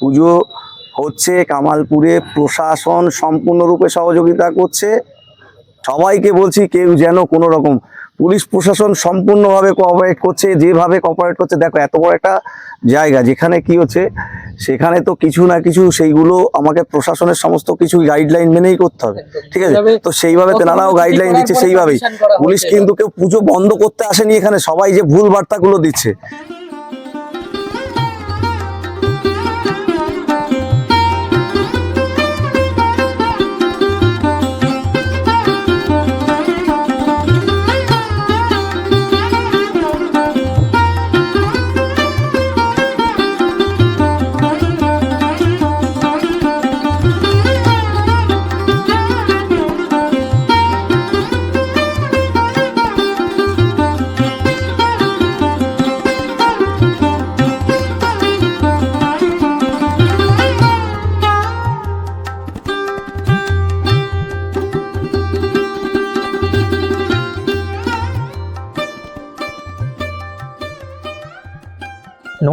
পুজো হচ্ছে কামালপুরে প্রশাসন সম্পূর্ণরূপে সহযোগিতা করছে। সবাইকে বলছি কেউ যেন কোনো রকম পুলিশ প্রশাসন সম্পূর্ণভাবে কোঅপারেট করছে যেভাবে কোঅপারেট করছে দেখো এত বড় একটা জায়গা যেখানে কি হচ্ছে সেখানে তো কিছু না কিছু সেইগুলো আমাকে প্রশাসনের সমস্ত কিছু গাইডলাইন মেনেই করতে হবে ঠিক আছে? তো সেইভাবে তেনারাও গাইডলাইন দিচ্ছে সেইভাবেই। পুলিশ কিন্তু কেউ পুজো বন্ধ করতে আসেনি এখানে সবাই যে ভুল বার্তাগুলো দিচ্ছে।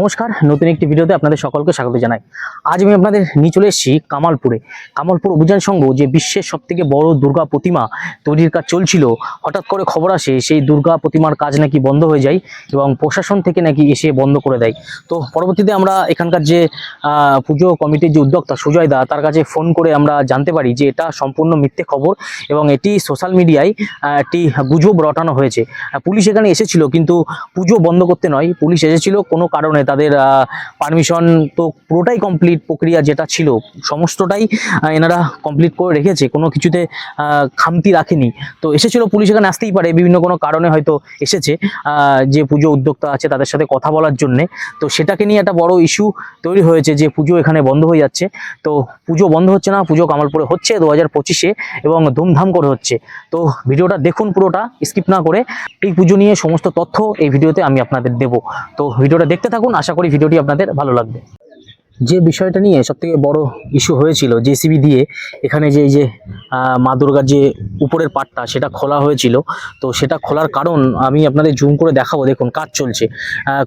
নমস্কার। নতুন একটি ভিডিওতে আপনাদের সকলকে স্বাগত জানাই। আজ আমি আপনাদের নিয়ে চলে এসেছি কামালপুরে। কামালপুর অভিযান সংঘ যে বিশ্বের সব থেকে বড় দুর্গা প্রতিমা তৈরির কাজ চলছিল, হঠাৎ করে খবর আসে সেই দুর্গা প্রতিমার কাজ নাকি বন্ধ হয়ে যায় এবং প্রশাসন থেকে নাকি এসে বন্ধ করে দেয়। তো পরবর্তীতে আমরা এখানকার যে পুজো কমিটির যে উদ্যোক্তা সুজয় দা, তার কাছে ফোন করে আমরা জানতে পারি যে এটা সম্পূর্ণ মিথ্যে খবর এবং এটি সোশ্যাল মিডিয়ায় একটি গুজব রটানো হয়েছে। পুলিশ এখানে এসেছিল কিন্তু পুজো বন্ধ করতে নয়, পুলিশ এসেছিল কোনো কারণে, তাদের পারমিশন তো পুরোটাই কমপ্লিট প্রক্রিয়া যেটা ছিল, সমস্তটাই এনারা কমপ্লিট করে রেখেছে, কোনো কিছুতে খামতি রাখেনি। তো এসেছিল পুলিশ, এখানে আসতেই পারে, বিভিন্ন কোনো কারণে হয়তো এসেছে যে পুজো উদ্যোক্তা আছে তাদের সাথে কথা বলার জন্যে। তো সেটাকে নিয়ে একটা বড় ইস্যু তৈরি হয়েছে যে পুজো এখানে বন্ধ হয়ে যাচ্ছে। তো পুজো বন্ধ হচ্ছে না, পুজো কামালপুরে হচ্ছে দু হাজার পঁচিশে এবং ধুমধাম করে হচ্ছে। তো ভিডিওটা দেখুন পুরোটা স্কিপ না করে। এই পুজো নিয়ে সমস্ত তথ্য এই ভিডিওতে আমি আপনাদের দেব। তো ভিডিওটা দেখতে থাকুন, আশা করি ভিডিওটি আপনাদের ভালো লাগবে। যে বিষয়টা নিয়ে সবথেকে বড় ইস্যু হয়েছিল জেসিবি দিয়ে, এখানে যে এই যে মা দুর্গার যে উপরের পাটটা সেটা খোলা হয়েছিল। তো সেটা খোলার কারণ আমি আপনাদের জুম করে দেখাবো, দেখুন কাজ চলছে।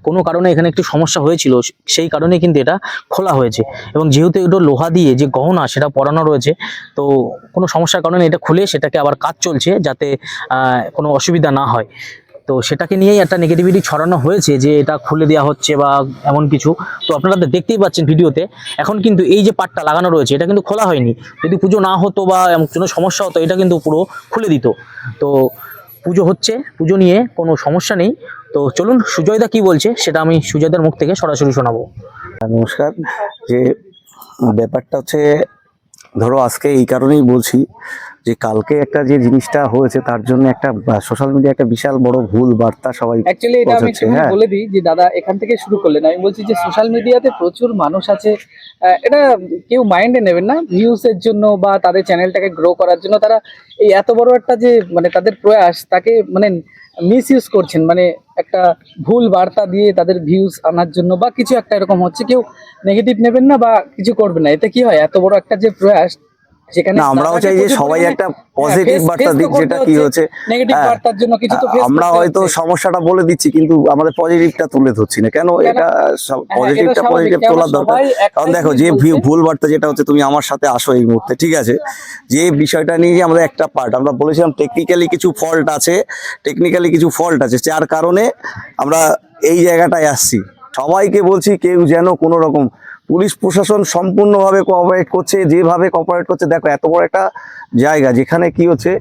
কোনো কারণে এখানে একটু সমস্যা হয়েছিল, সেই কারণে কিন্তু এটা খোলা হয়েছে। এবং যেহেতু এটা লোহা দিয়ে যে গহনা সেটা পরানো রয়েছে, তো কোনো সমস্যার কারণে এটা খুলে সেটাকে আবার কাজ চলছে যাতে কোনো অসুবিধা না হয়। তো সেটাকে নিয়েই একটা নেগেটিভিটি ছড়ানো হয়েছে যে এটা খুলে দেওয়া হচ্ছে বা এমন কিছু। তো আপনারা দেখতেই পাচ্ছেন ভিডিওতে, এখন কিন্তু এই যে পাটটা লাগানো রয়েছে, এটা কিন্তু খোলা হয়নি। যদি পুজো না হতো বা কোনো সমস্যা হতো, এটা কিন্তু পুরো খুলে দিত। তো পুজো হচ্ছে, পুজো নিয়ে কোনো সমস্যা নেই। তো চলুন, সুজয়দা কি বলছে, সেটা আমি সুজয়দার মুখ থেকে সরাসরি শোনাবো। নমস্কার। যে ব্যাপারটা হচ্ছে, ধরো আজকে এই কারণেই বলছি যে কালকে একটা যে জিনিসটা হয়েছে তার জন্য একটা সোশ্যাল মিডিয়া একটা বিশাল বড় ভুল বার্তা সবাই অ্যাকচুয়ালি এটা আমি হ্যাঁ। বলে দিই যে দাদা এখান থেকে শুরু করলেন। আমি বলছি যে সোশ্যাল মিডিয়াতে প্রচুর মানুষ আছে। এটা কেউ মাইন্ডে নেবেন না। ভিউজ এর জন্য বা তাদের চ্যানেলটাকে গ্রো করার জন্য তারা এই এত বড় একটা যে মানে তাদের প্রয়াস তাকে মানে মিস ইউজ করছেন। মানে একটা ভুল বার্তা দিয়ে তাদের ভিউজ আনার জন্য বা কিছু একটা এরকম হচ্ছে। কেউ নেগেটিভ নেবেন না বা কিছু করবেন না। এতে কি হয়? এত বড় একটা যে প্রয়াস না আমরাও চাই যে সবাই একটা হ্যাঁ, পজিটিভ বার্তা face দিক যেটা কি হচ্ছে হ্যাঁ। আমরা হয়তো সমস্যাটা বলে দিচ্ছি কিন্তু আমাদের পজিটিভটা তুলে ধরছি না। কেন? এটা হ্যাঁ, পজিটিভটা পজিটিভ তোলার দরকার। কারণ দেখো যে ভুল বার্তা যেটা হচ্ছে তুমি আমার সাথে আসো এই মুহূর্তে ঠিক আছে? যে বিষয়টা নিয়ে যে আমাদের একটা পার্ট আমরা বলেছিলাম টেকনিক্যালি কিছু ফল্ট আছে টেকনিক্যালি কিছু ফল্ট আছে যার কারণে আমরা এই জায়গাটায় আসছি। সবাইকে বলছি কেউ যেন কোনো রকম পুলিশ প্রশাসন সম্পূর্ণভাবে কোঅপারেট করছে যেভাবে কোঅপারেট করছে দেখো এত বড় একটা জায়গা যেখানে কি হচ্ছে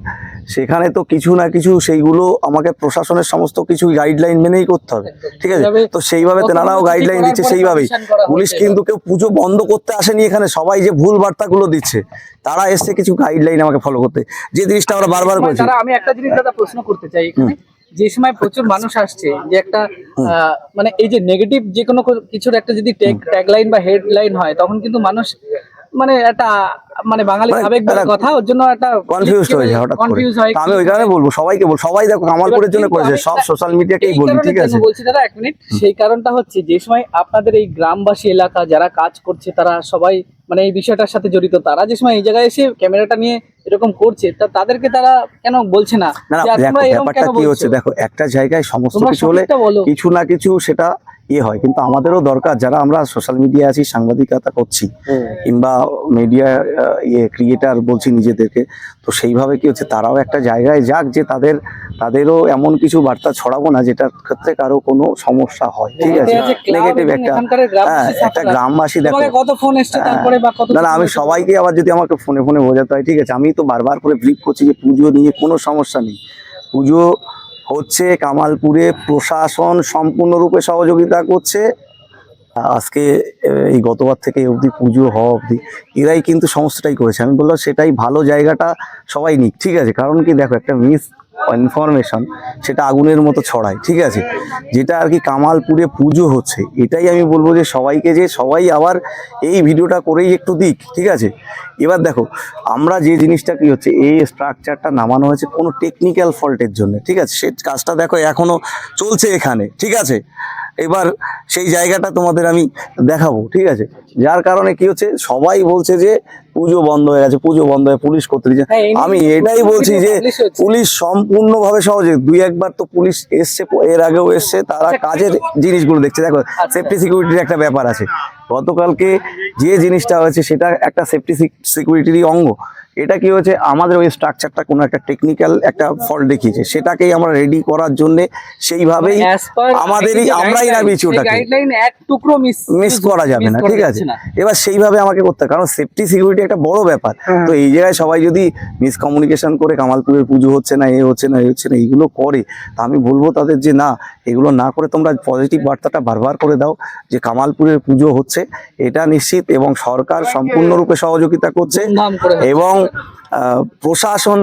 সেখানে তো কিছু না কিছু সেইগুলো আমাকে প্রশাসনের সমস্ত কিছু গাইডলাইন মেনেই করতে হবে ঠিক আছে? তো সেইভাবে তেনারাও গাইডলাইন দিচ্ছে সেইভাবেই। পুলিশ কিন্তু কেউ পুজো বন্ধ করতে আসেনি এখানে সবাই যে ভুল বার্তাগুলো দিচ্ছে তারা এসছে কিছু গাইডলাইন আমাকে ফলো করতে যে জিনিসটা আমরা বারবার করেছি। আমি একটা জিনিস দাদা প্রশ্ন করতে চাই এখানে। যে সময় প্রচুর মানুষ আসছে যে একটা মানে এই যে নেগেটিভ যে কোনো কিছুর একটা যদি ট্যাগলাইন বা হেডলাইন হয় তখন কিন্তু মানুষ মানে একটা মানে বাঙালি আবেগ কথা ওর জন্য একটা কনফিউজড হয়ে যায় হঠাৎ করে। কনফিউজ হয় আমি ওই কারণে বলব সবাইকে বলব সবাই দেখো কামালপুরের জন্য করেছে সব সোশ্যাল মিডিয়াকেই বলি ঠিক আছে? বলছি দাদা এক মিনিট সেই কারণটা হচ্ছে যে সময় আপনাদের এই গ্রামবাসী এলাকা যারা কাজ করছে তারা সবাই মানে এই বিষয়টার সাথে জড়িত। তারা যে সময় এই জায়গায় এসে ক্যামেরাটা নিয়ে এরকম করছে তা তাদেরকে তারা কেন বলছে না? ব্যাপারটা কি হচ্ছে? দেখো একটা জায়গায় সমস্ত কিছু হলে কিছু না কিছু সেটা ইয়ে হয়। কিন্তু আমাদেরও দরকার যারা আমরা সোশ্যাল মিডিয়া আছি সাংবাদিকতা করছি কিংবা মিডিয়া ইয়ে ক্রিয়েটার বলছি নিজেদেরকে তো সেইভাবে কি হচ্ছে? তারাও একটা জায়গায় যাক যে তাদের তাদেরও এমন কিছু বার্তা ছড়াবো না যেটার ক্ষেত্রে কারও কোনো সমস্যা হয় ঠিক আছে? নেগেটিভ একটা হ্যাঁ একটা গ্রামবাসী দেখো। কত ফোন এসছে তারপরে বা কত না না আমি সবাইকে আবার যদি আমাকে ফোনে ফোনে বোঝাতে হয় ঠিক আছে আমি তো বারবার করে ব্রিফ করছি যে পুজো নিয়ে কোনো সমস্যা নেই। পুজো হচ্ছে কামালপুরে প্রশাসন সম্পূর্ণরূপে সহযোগিতা করছে। আজকে এই গতবার থেকে অবধি পুজো হওয়া অবধি এরাই কিন্তু সমস্তটাই করেছে। আমি বললাম সেটাই ভালো জায়গাটা সবাই নিক ঠিক আছে? কারণ কি দেখো একটা মিস ইনফরমেশন সেটা আগুনের মতো ছড়ায়, ঠিক আছে? যেটা আর কি কামালপুরে পুজো হচ্ছে, এটাই আমি বলব যে সবাইকে যে সবাই আবার এই ভিডিওটা করেই একটু দিক, ঠিক আছে? এবার দেখো, আমরা যে জিনিসটা কি হচ্ছে, এই স্ট্রাকচারটা নামানো হয়েছে কোনো টেকনিক্যাল ফল্টের জন্য, ঠিক আছে? সে কাজটা দেখো এখনও চলছে এখানে, ঠিক আছে? এবার সেই জায়গাটা তোমাদের আমি দেখাবো ঠিক আছে? যার কারণে কি হচ্ছে সবাই বলছে যে পুজো বন্ধ হয়ে গেছে পুজো বন্ধ হয়ে পুলিশ করতে দিচ্ছে। হ্যাঁ, আমি এটাই বলছি যে পুলিশ সম্পূর্ণ পুলিশ সম্পূর্ণভাবে সহজে দুই একবার তো পুলিশ এসছে এর আগেও এসছে তারা কাজের জিনিসগুলো দেখছে। দেখো সেফটি সিকিউরিটির একটা ব্যাপার আছে। গতকালকে যে জিনিসটা হয়েছে সেটা একটা সেফটি সিকিউরিটিরই অঙ্গ। এটা কি হয়েছে? আমাদের ওই স্ট্রাকচারটা কোনো একটা টেকনিক্যাল একটা ফল দেখিয়েছে। সেটাকেই আমরা রেডি করার জন্য সেইভাবেই আমাদেরই আমরাই নামিয়েছি ওটাকে গাইডলাইন মিস মিস করা যাবে না ঠিক আছে? এবার সেইভাবে আমাকে করতে হবে কারণ সেফটি সিকিউরিটি একটা বড় ব্যাপার। তো এই জায়গায় সবাই যদি মিসকমিউনিকেশন করে কামালপুরের পুজো হচ্ছে না এ হচ্ছে না এ হচ্ছে না এইগুলো করে তা আমি বলব তাদের যে না এগুলো না করে তোমরা পজিটিভ বার্তাটা বারবার করে দাও যে কামালপুরের পুজো হচ্ছে এটা নিশ্চিত এবং সরকার সম্পূর্ণরূপে সহযোগিতা করছে। এবং আহ, প্রশাসন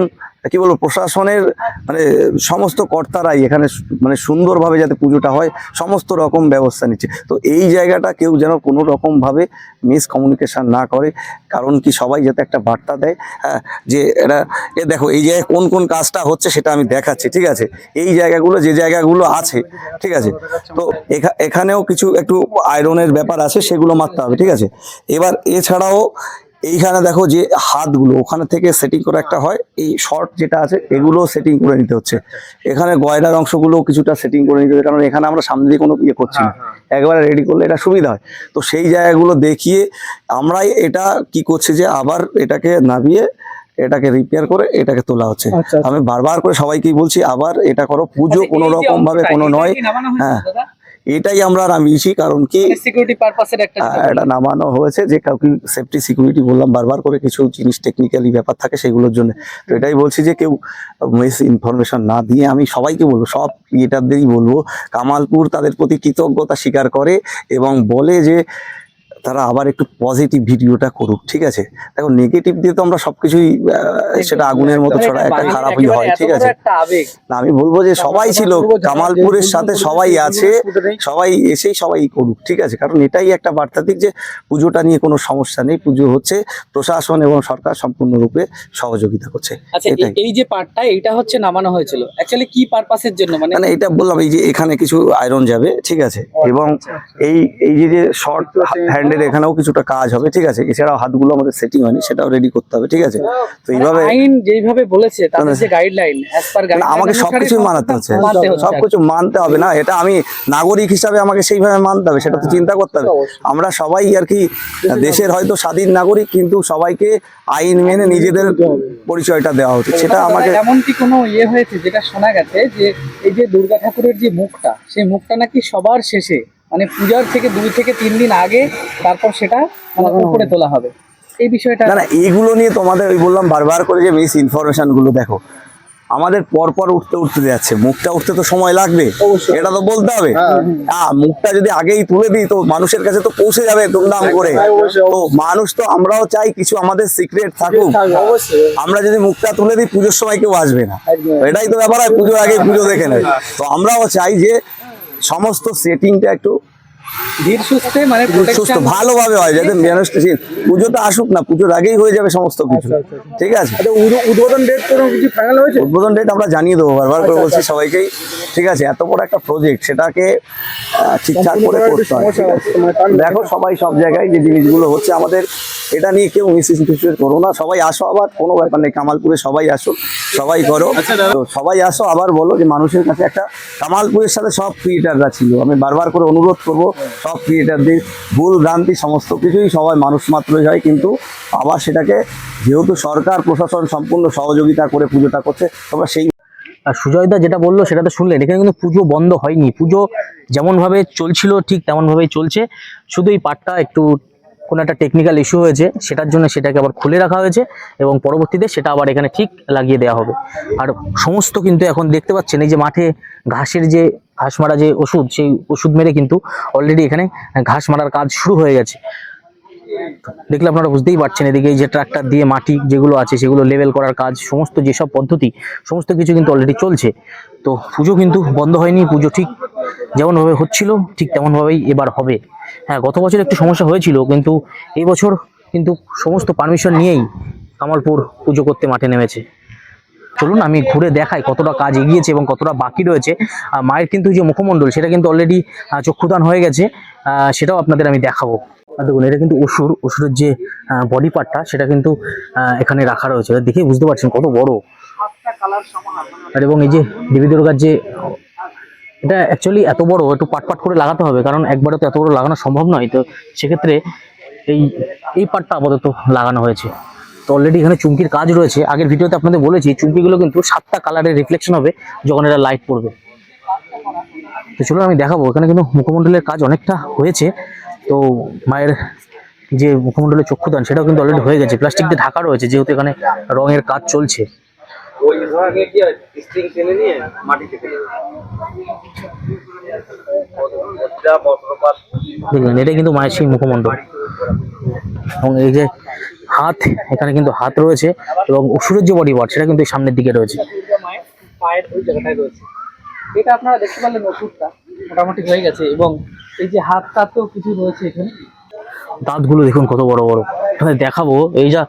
কি বলব, প্রশাসনের মানে সমস্ত কর্তারাই এখানে মানে সুন্দরভাবে যাতে পুজোটা হয়, সমস্ত রকম ব্যবস্থা নিচ্ছে। তো এই জায়গাটা কেউ যেন কোনো রকমভাবে মিসকমিউনিকেশন না করে, কারণ কি সবাই যাতে একটা বার্তা দেয় হ্যাঁ যে এটা, এ দেখো, এই জায়গায় কোন কোন কাজটা হচ্ছে সেটা আমি দেখাচ্ছি, ঠিক আছে? এই জায়গাগুলো, যে জায়গাগুলো আছে, ঠিক আছে? তো এখা- এখানেও কিছু একটু আয়রনের ব্যাপার আছে, সেগুলো মারতে হবে, ঠিক আছে? এবার এছাড়াও এইখানে দেখো যে হাতগুলো ওখানে থেকে সেটিং করে একটা হয়। এই শর্ট যেটা আছে এগুলো সেটিং করে নিতে হচ্ছে। এখানে গয়নার অংশগুলো কিছুটা সেটিং করে নিতে হচ্ছে কারণ এখানে আমরা সামনে দিয়ে কোনো ইয়ে করছি না। একবারে রেডি করলে এটা সুবিধা হয়। তো সেই জায়গাগুলো দেখিয়ে আমরাই এটা কি করছি যে আবার এটাকে নামিয়ে এটাকে রিপেয়ার করে এটাকে তোলা হচ্ছে। আচ্ছা, আমি বারবার করে সবাইকেই বলছি আবার এটা করো। পুজো আচ্ছা, কোনো রকম ভাবে কোনো নয়। হ্যাঁ। এটাই আমরা নামিয়েছি কারণ কি সিকিউরিটি পারপাসের একটা এটা নামানো হয়েছে যে কাউকে সেফটি সিকিউরিটি বললাম বারবার করে কিছু জিনিস টেকনিক্যালি ব্যাপার থাকে সেগুলোর জন্য। তো এটাই বলছি যে কেউ মিস ইনফরমেশন না দিয়ে আমি সবাইকে বলব সব ক্রিয়েটারদেরই বলব কামালপুর তাদের প্রতি কৃতজ্ঞতা স্বীকার করে এবং বলে যে তারা আবার একটু পজিটিভ ভিডিওটা করুক ঠিক আছে? দেখো নেগেটিভ দিয়ে তো আমরা সবকিছুই সেটা আগুনের মতো মানে ছড়া একটা খারাপই হয় ঠিক আছে? না আমি বলব যে সবাই ছিল কামালপুরের সাথে সবাই আছে সবাই এসেই সবাই করুক ঠিক আছে? কারণ এটাই একটা বার্তা দিক যে পুজোটা নিয়ে কোনো সমস্যা নেই পুজো হচ্ছে প্রশাসন এবং সরকার সম্পূর্ণরূপে সহযোগিতা করছে আচ্ছা এই- যে পার্টটা এইটা হচ্ছে নামানো হয়েছিল। অ্যাকচুয়ালি কি পারপাসের জন্য? মানে মানে এটা বললাম এই যে এখানে কিছু আয়রন যাবে ঠিক আছে? এবং এই এই যে যে শর্ট হ্যান্ডের এখানেও কিছুটা কাজ হবে ঠিক আছে? এছাড়াও হাতগুলো আমাদের সেটিং হয়নি সেটাও রেডি করতে হবে ঠিক আছে? তো এইভাবে মানে আইন যেইভাবে বলেছে তাদের যে গাইডলাইন অ্যাজ পার গাইডলাইন আমাকে সবকিছু মানাতে হচ্ছে। হচ্ছে সবকিছু মানতে হবে না এটা আমি নাগরিক হিসাবে আমাকে সেইভাবে মানতে হবে সেটা তো চিন্তা করতে হবে। আমরা সবাই আর কি দেশের হয়তো স্বাধীন নাগরিক কিন্তু সবাইকে আইন মেনে নিজেদের পরিচয়টা দেওয়া উচিত। সেটা আমাকে এমন কি কোনো ইয়ে হয়েছে যেটা শোনা গেছে যে এই যে দুর্গা ঠাকুরের যে মুখটা সেই মুখটা নাকি সবার শেষে মানে পূজার থেকে দুই থেকে তিন দিন আগে তারপর সেটা মানে উপরে তোলা হবে। এই বিষয়টা না না এইগুলো নিয়ে তোমাদের ওই বললাম বারবার করে যে মিস ইনফরমেশনগুলো দেখো। আমাদের পরপর উঠতে উঠতে যাচ্ছে। মুখটা উঠতে তো সময় লাগবে। এটা তো বলতে হবে। হ্যাঁ। মুখটা যদি আগেই তুলে দিই তো মানুষের কাছে তো পৌঁছে যাবে দুমদাম করে। তো মানুষ তো আমরাও চাই কিছু আমাদের সিক্রেট থাকুক। আমরা যদি মুখটা তুলে দিই পুজোর সময় কেউ আসবে না। এটাই তো ব্যাপার হয় পুজোর আগে পুজো দেখে নেয় তো আমরাও চাই যে সমস্ত সেটিংটা একটু ধীর সুস্থে মানে সুস্থ ভালোভাবে হয় যাতে মানুষটা সে- পুজোটা আসুক না পুজোর আগেই হয়ে যাবে সমস্ত কিছু। ঠিক আছে? উদ্বোধন ডেট কোনো কিছু ফাইনাল হয়েছে? উদ্বোধন ডেট আমরা জানিয়ে দেবো বারবার করে বলছি সবাইকেই। ঠিক আছে এত বড় একটা প্রজেক্ট সেটাকে ঠিকঠাক করে করতে হয়। দেখো সবাই সব জায়গায় যে জিনিসগুলো হচ্ছে আমাদের এটা নিয়ে কেউ মিস করো না। সবাই আসো আবার কোনো ব্যাপার নেই কামালপুরে সবাই আসো সবাই করো। তো সবাই আসো আবার বলো যে মানুষের কাছে একটা কামালপুরের সাথে সব ক্রিয়েটাররা ছিল। আমি বারবার করে অনুরোধ করব সব ক্রিয়েটারদের ভুল ভ্রান্তি সমস্ত কিছুই সবাই মানুষ মাত্রই হয় কিন্তু আবার সেটাকে যেহেতু সরকার প্রশাসন সম্পূর্ণ সহযোগিতা করে পুজোটা করছে তোমরা সেই আর সুজয়দা যেটা বলল সেটা তো শুনলেন। এখানে কিন্তু পুজো বন্ধ হয়নি। পুজো যেমনভাবে চলছিল ঠিক তেমনভাবেই চলছে। শুধু এই পার্টটা একটু কোনো একটা টেকনিক্যাল ইস্যু হয়েছে, সেটার জন্য সেটাকে আবার খুলে রাখা হয়েছে এবং পরবর্তীতে সেটা আবার এখানে ঠিক লাগিয়ে দেওয়া হবে। আর সমস্ত কিন্তু এখন দেখতে পাচ্ছেন, এই যে মাঠে ঘাসের যে, ঘাস মারা যে ওষুধ, সেই ওষুধ মেরে কিন্তু অলরেডি এখানে ঘাস মারার কাজ শুরু হয়ে গেছে। দেখলে আপনারা বুঝতেই পারছেন, এদিকে এই যে ট্রাক্টর দিয়ে মাটি যেগুলো আছে, সেগুলো লেভেল করার কাজ, সমস্ত যেসব পদ্ধতি, সমস্ত কিছু কিন্তু অলরেডি চলছে। তো পুজো কিন্তু বন্ধ হয়নি, পুজো ঠিক যেমনভাবে হচ্ছিল, ঠিক তেমনভাবেই এবার হবে। হ্যাঁ গত বছর একটু সমস্যা হয়েছিল, কিন্তু এই বছর কিন্তু সমস্ত পারমিশন নিয়েই কামালপুর পুজো করতে মাঠে নেমেছে। চলুন, আমি ঘুরে দেখাই কতটা কাজ এগিয়েছে এবং কতটা বাকি রয়েছে। মায়ের কিন্তু যে মুখমণ্ডল, সেটা কিন্তু অলরেডি চক্ষুদান হয়ে গেছে। সেটাও আপনাদের আমি দেখাবো। দেখুন, এটা কিন্তু অসুর, অসুরের যে বডি পার্টটা সেটা কিন্তু এখানে রাখা রয়েছে। দেখে বুঝতে পারছেন কত বড়। আর এবং এই যে দেবী দুর্গার যে এটা অ্যাকচুয়ালি এত বড়, একটু পাট পাট করে লাগাতে হবে, কারণ একবারে তো এত বড় লাগানো সম্ভব নয়। তো সেক্ষেত্রে এই এই পাটটা আপাতত লাগানো হয়েছে। তো অলরেডি এখানে চুমকির কাজ রয়েছে। আগের ভিডিওতে আপনাদের বলেছি, চুমকিগুলো কিন্তু সাতটা কালারের রিফ্লেকশন হবে যখন এটা লাইট পড়বে। তো চলুন আমি দেখাবো, এখানে কিন্তু মুখমণ্ডলের কাজ অনেকটা হয়েছে। তো মায়ের যে মুখমণ্ডলের চক্ষুদান, সেটাও কিন্তু অলরেডি হয়ে গেছে। প্লাস্টিক দিয়ে ঢাকা রয়েছে, যেহেতু এখানে রঙের কাজ চলছে। ওই ধরনের কি হয় স্ট্রিং টেনে নিয়ে মাটিতে ফেলে দেখলেন এটাই কিন্তু মায়ের সেই মুখমণ্ডল। এবং এই যে হাত এখানে কিন্তু হাত রয়েছে এবং অসুরের যে বডি পার্ট সেটা কিন্তু সামনের দিকে রয়েছে। পায়ের ওই জায়গাটায় রয়েছে। এটা আপনারা দেখতে পারলেন ওষুধটা মোটামুটি হয়ে গেছে। এবং এই যে হাত কিছু রয়েছে এখানে। দাঁতগুলো দেখুন কত বড় বড়। দেখাবো এই যা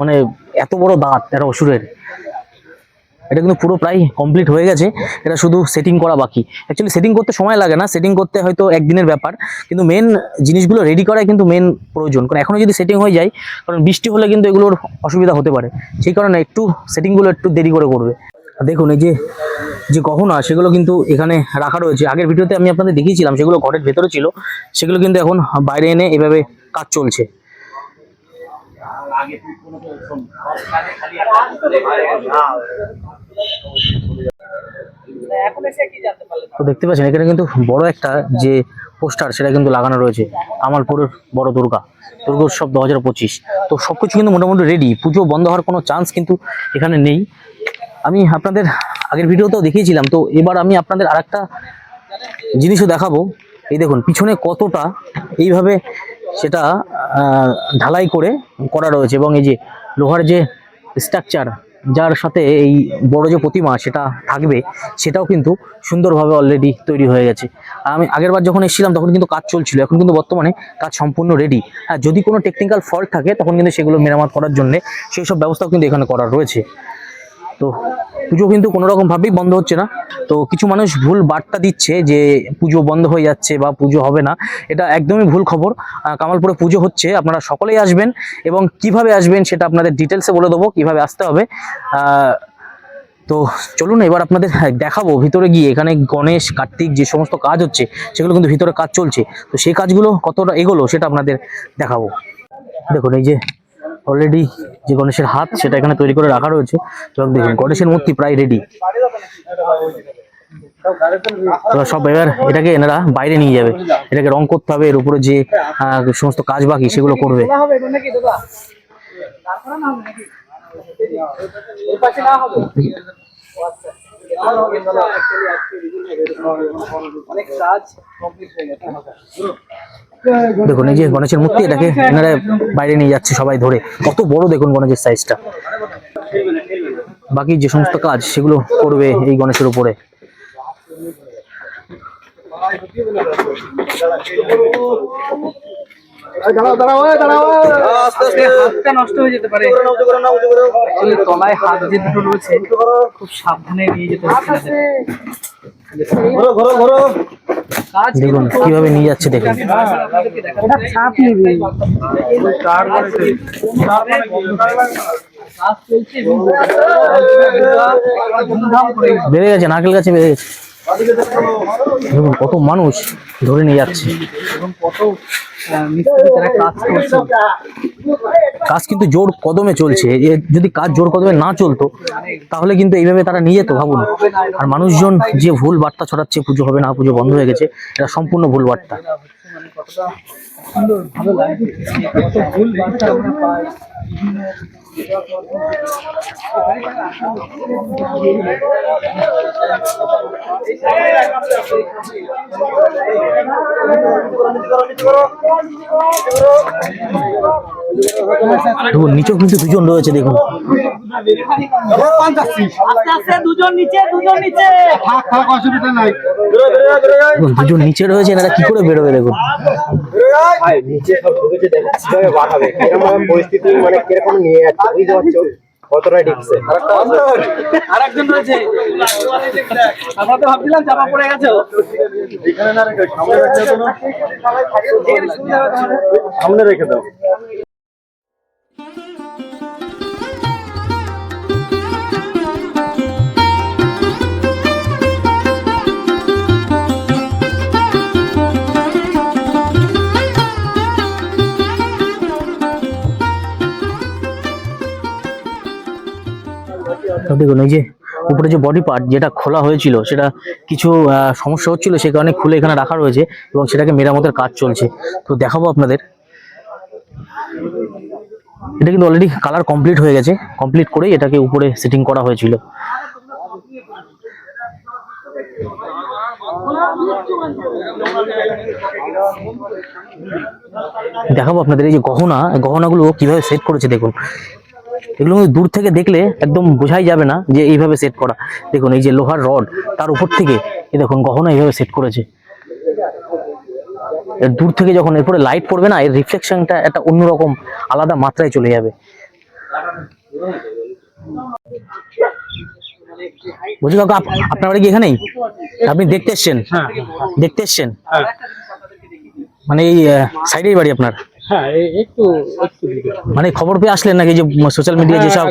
মানে এত বড় দাঁত একটা অসুরের। এটা কিন্তু পুরো প্রায় কমপ্লিট হয়ে গেছে। এটা শুধু সেটিং করা বাকি। অ্যাকচুয়ালি সেটিং করতে সময় লাগে না সেটিং করতে হয়তো একদিনের ব্যাপার। কিন্তু মেন জিনিসগুলো রেডি করাই কিন্তু মেন প্রয়োজন। কারণ এখনও যদি সেটিং হয়ে যায়, কারণ বৃষ্টি হলে কিন্তু এগুলোর অসুবিধা হতে পারে। সেই কারণে একটু সেটিংগুলো একটু দেরি করে করবে। দেখুন, এই যে যে গহনা, সেগুলো কিন্তু এখানে রাখা রয়েছে। আগের ভিডিওতে আমি আপনাদের দেখিয়েছিলাম, সেগুলো ঘরের ভেতরে ছিল। সেগুলো কিন্তু এখন বাইরে এনে এভাবে কাজ চলছে। এখন তো দেখতে পাচ্ছেন, এখানে কিন্তু বড় একটা যে পোস্টার, সেটা কিন্তু লাগানো রয়েছে। কামালপুরের বড় দুর্গা দুর্গোৎসব দু হাজার পঁচিশ। তো সব কিছু কিন্তু মোটামুটি রেডি পুজো বন্ধ হওয়ার কোনো চান্স কিন্তু এখানে নেই। আমি আপনাদের আগের ভিডিওতেও দেখিয়েছিলাম, তো এবার আমি আপনাদের আরেকটা জিনিসও দেখাবো। এই দেখুন, পিছনে কতটা এইভাবে সেটা ঢালাই করে করা রয়েছে এবং এই যে লোহার যে স্ট্রাকচার যার সাথে এই বড় যে প্রতিমা সেটা থাকবে, সেটাও কিন্তু সুন্দরভাবে অলরেডি তৈরি হয়ে গেছে। আমি আগেরবার যখন এসেছিলাম, তখন কিন্তু কাজ চলছিল। এখন কিন্তু বর্তমানে কাজ সম্পূর্ণ রেডি হ্যাঁ যদি কোনো টেকনিক্যাল ফল্ট থাকে, তখন কিন্তু সেগুলো মেরামত করার জন্য সেই সব ব্যবস্থাও কিন্তু এখানে করা রয়েছে। তো পুজো কিন্তু কোনো রকম ভাবেই বন্ধ হচ্ছে না। তো কিছু মানুষ ভুল বার্তা দিচ্ছে যে পুজো বন্ধ হয়ে যাচ্ছে বা পুজো হবে না। এটা একদমই ভুল খবর। কামালপুরে পুজো হচ্ছে, আপনারা সকলেই আসবেন এবং কীভাবে আসবেন সেটা আপনাদের ডিটেলসে বলে দেবো, কীভাবে আসতে হবে। তো চলুন এবার আপনাদের দেখাবো, ভিতরে গিয়ে এখানে গণেশ, কার্তিক যে সমস্ত কাজ হচ্ছে, সেগুলো কিন্তু ভিতরে কাজ চলছে। তো সেই কাজগুলো কতটা এগোলো সেটা আপনাদের দেখাবো। দেখুন, এই যে অলরেডি যে গণেশের হাত, সেটা এখানে তৈরি করে রাখা রয়েছে। এবং দেখুন, গণেশের মূর্তি প্রায় রেডি সব এবার এটাকে এনারা বাইরে নিয়ে যাবে। এটাকে রং করতে হবে, এর উপরে যে সমস্ত কাজ বাকি, সেগুলো করবে। অনেক কাজ কমপ্লিট হয়ে গেছে দেখুন এই যে গণেশের মূর্তি এটাকে এনারা বাইরে নিয়ে যাচ্ছে সবাই ধরে। কত বড় দেখুন গণেশের সাইজটা বাকি যে সমস্ত কাজ সেগুলো করবে এই গণেশের উপরে। হয়ে তলায় হাত যে দুটো রয়েছে খুব সাবধানে নিয়ে যেতে। কাজ দেখুন কীভাবে নিয়ে যাচ্ছে দেখুন। বেড়ে গেছে নারকেল গাছে বেড়ে গেছে। দেখুন কত মানুষ ধরে নিয়ে যাচ্ছে। এবং কত তারা কাজ করছে। কাজ কিন্তু জোর কদমে চলছে। যদি কাজ জোর কদমে না চলতো তাহলে কিন্তু এইভাবে তারা নিয়ে যেত ভাবুন। আর মানুষজন যে ভুল বার্তা ছড়াচ্ছে পুজো হবে না পুজো বন্ধ হয়ে গেছে এটা সম্পূর্ণ ভুল বার্তা। সুন্দর। ভালো লাগছে কত ভুল বার্তা আমরা পাই। নিচেও কিন্তু দুজন রয়েছে দেখুন। দেখুন দুজন নিচে রয়েছে এনারা কি করে বেরোবে দেখুন। নিচে সব ঢুকেছে দেখো কীভাবে এরকম পরিস্থিতি মানে কীরকম নিয়ে যাচ্ছে বুঝতে পারছ? কতটা রিক্সে আরেকজন রয়েছে। আমরা তো ভাবছিলাম চাপা পড়ে গেছে ও। সামনে রেখে দাও। তো দেখুন, এই যে উপরে যে বডি পার্ট যেটা খোলা হয়েছিল, সেটা কিছু সমস্যা হচ্ছিল, সে কারণে খুলে এখানে রাখা রয়েছে এবং সেটাকে মেরামতের কাজ চলছে। তো দেখাবো আপনাদের। এটা কিন্তু অলরেডি কালার কমপ্লিট হয়ে গেছে। কমপ্লিট করেই এটাকে উপরে সেটিং করা হয়েছিল। দেখাবো আপনাদের এই যে গহনা গহনাগুলো কীভাবে সেট করেছে দেখুন। এগুলো কিন্তু দূর থেকে দেখলে একদম বোঝাই যাবে না যে এইভাবে সেট করা। দেখুন এই যে লোহার রড তার উপর থেকে দেখুন গহনা এইভাবে সেট করেছে। এর দূর থেকে যখন এরপরে লাইট পড়বে না এর রিফ্লেকশনটা একটা অন্যরকম আলাদা মাত্রায় চলে যাবে। বলছি কাকা আপনার বাড়ি কি এখানেই? আপনি দেখতে এসছেন? দেখতে এসছেন? মানে এই সাইডেই বাড়ি আপনার? হ্যাঁ একটু একটু মানে খবর পেয়ে আসলেন নাকি যে সোশ্যাল মিডিয়া হ্যাঁ, যেসব।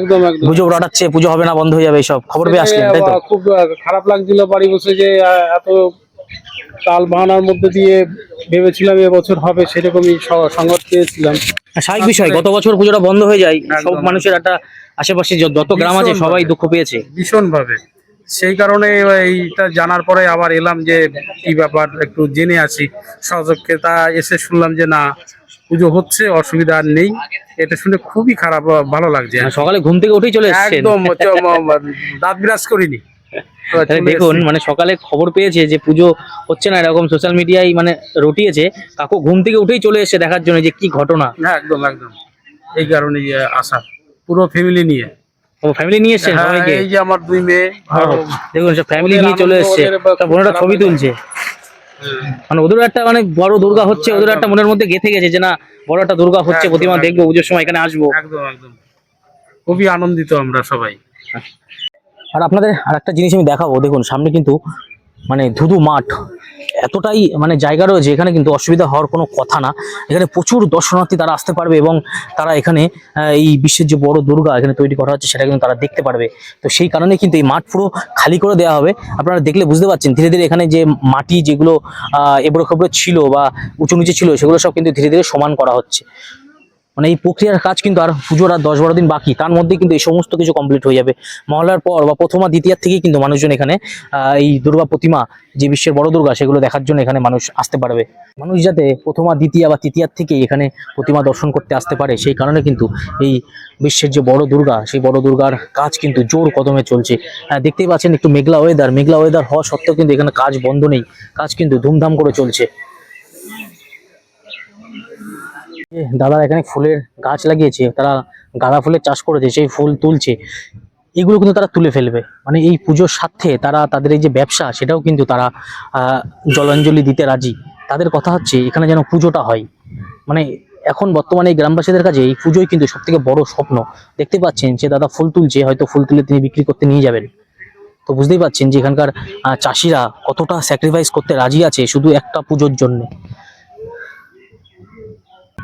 গুজব রটাচ্ছে পুজো হবে না বন্ধ হয়ে যাবে এইসব খবর পেয়ে আসলেন তাই তো? খুব খারাপ লাগছিল বাড়ি বসে যে এত তাল বাহানার মধ্যে দিয়ে ভেবেছিলাম এবছর হবে সেরকমই সংবাদ পেয়েছিলাম। স্বাভাবিক বিষয় গত বছর পুজোটা বন্ধ হয়ে যায় সব মানুষের একটা আশেপাশে যত গ্রাম আছে সবাই দুঃখ পেয়েছে। ভীষণ ভাবে সেই কারণে এইটা জানার পরে আবার এলাম যে কি ব্যাপার একটু জেনে আসি। সহযোগকে তা এসে শুনলাম যে না পুজো হচ্ছে অসুবিধা আর নেই। এটা শুনে খুবই খারাপ ভালো লাগছে। মানে সকালে ঘুম থেকে উঠেই চলে একদম দাঁত বিরাজ করিনি। দেখুন মানে সকালে খবর পেয়েছে যে পুজো হচ্ছে না এরকম সোশ্যাল মিডিয়ায় মানে রটিয়েছে। কাকু ঘুম থেকে উঠেই চলে এসেছে দেখার জন্য যে কি ঘটনা। হ্যাঁ একদম একদম। এই কারণে আসা পুরো ফ্যামিলি নিয়ে। ও ফ্যামিলি নিয়ে হ্যাঁ, এই যে আমার দুই মেয়ে। দেখুন সব ফ্যামিলি নিয়ে চলে এসেছে। ছবি তুলছে। মানে ওদের একটা মানে বড় দুর্গা হচ্ছে ওদের একটা মনের মধ্যে গেঁথে গেছে যে না বড় একটা দুর্গা হচ্ছে প্রতিমা দেখব পুজোর সময় এখানে আসব। একদম একদম। খুবই আনন্দিত আমরা সবাই। আর আপনাদের আর একটা জিনিস আমি দেখাবো দেখুন সামনে কিন্তু মানে ধুধু মাঠ। এতটাই মানে জায়গা রয়েছে এখানে কিন্তু অসুবিধা হওয়ার কোনো কথা না। এখানে প্রচুর দর্শনার্থী তারা আসতে পারবে এবং তারা এখানে এই বিশ্বের যে বড় দুর্গা এখানে তৈরি করা হচ্ছে সেটা কিন্তু তারা দেখতে পারবে। তো সেই কারণে কিন্তু এই মাঠ পুরো খালি করে দেওয়া হবে। আপনারা দেখলে বুঝতে পারছেন, ধীরে ধীরে এখানে যে মাটি যেগুলো এবড়ো খেবড়ো ছিল বা উঁচু নিচে ছিল সেগুলো সব কিন্তু ধীরে ধীরে সমান করা হচ্ছে। মানে এই প্রক্রিয়ার কাজ কিন্তু আর পুজোর আর দশ বারো দিন বাকি। তার মধ্যে কিন্তু এই সমস্ত কিছু কমপ্লিট হয়ে যাবে। মহলার পর বা প্রথমা, দ্বিতীয়ার থেকেই কিন্তু মানুষজন এখানে এই দুর্গা প্রতিমা, যে বিশ্বের বড় দুর্গা, সেগুলো দেখার জন্য এখানে মানুষ আসতে পারবে। মানুষ যাতে প্রথমা, দ্বিতীয়া বা তৃতীয়ার থেকে এখানে প্রতিমা দর্শন করতে আসতে পারে, সেই কারণে কিন্তু এই বিশ্বের যে বড় দুর্গা, সেই বড় দুর্গার কাজ কিন্তু জোর কদমে চলছে। হ্যাঁ দেখতেই পাচ্ছেন একটু মেঘলা ওয়েদার মেঘলা ওয়েদার হওয়া সত্ত্বেও কিন্তু এখানে কাজ বন্ধ নেই। কাজ কিন্তু ধুমধাম করে চলছে। দাদা এখানে ফুলের গাছ লাগিয়েছে, তারা গাঁদা ফুলের চাষ করেছে, সেই ফুল তুলছে। এগুলো কিন্তু তারা তুলে ফেলবে। মানে এই পুজোর স্বার্থে তারা তাদের এই যে ব্যবসা, সেটাও কিন্তু তারা জলাঞ্জলি দিতে রাজি। তাদের কথা হচ্ছে, এখানে যেন পুজোটা হয়। মানে এখন বর্তমানে এই গ্রামবাসীদের কাছে এই পুজোই কিন্তু সব থেকে বড় স্বপ্ন। দেখতে পাচ্ছেন যে দাদা ফুল তুলছে, হয়তো ফুল তুলে তিনি বিক্রি করতে নিয়ে যাবেন। তো বুঝতেই পারছেন যে এখানকার চাষিরা কতটা স্যাক্রিফাইস করতে রাজি আছে শুধু একটা পুজোর জন্যে।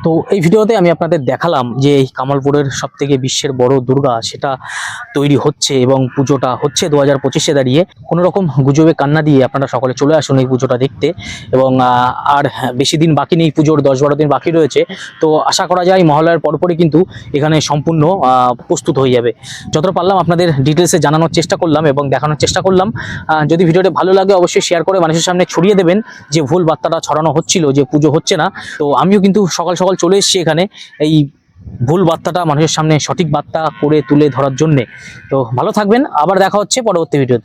তো এই ভিডিওতে আমি আপনাদের দেখালাম যে এই কামালপুরের সব থেকে বিশ্বের বড় দুর্গা সেটা তৈরি হচ্ছে এবং পুজোটা হচ্ছে দু হাজার পঁচিশে দাঁড়িয়ে। কোনো রকম গুজবে কান্না দিয়ে আপনারা সকলে চলে আসুন এই পুজোটা দেখতে এবং আর বেশি দিন বাকি নেই পুজোর দশ বারো দিন বাকি রয়েছে। তো আশা করা যায় মহালয়ার পরপরই কিন্তু এখানে সম্পূর্ণ প্রস্তুত হয়ে যাবে। যতটা পারলাম আপনাদের ডিটেলসে জানানোর চেষ্টা করলাম এবং দেখানোর চেষ্টা করলাম। যদি ভিডিওটা ভালো লাগে অবশ্যই শেয়ার করে মানুষের সামনে ছড়িয়ে দেবেন যে ভুল বার্তাটা ছড়ানো হচ্ছিল, যে পুজো হচ্ছে না। তো আমিও কিন্তু সকাল সকাল সকাল চলে এসেছি এখানে এই ভুল বার্তাটা, মানুষের সামনে সঠিক বার্তা করে তুলে ধরার জন্যে। তো ভালো থাকবেন, আবার দেখা হচ্ছে পরবর্তী ভিডিওতে।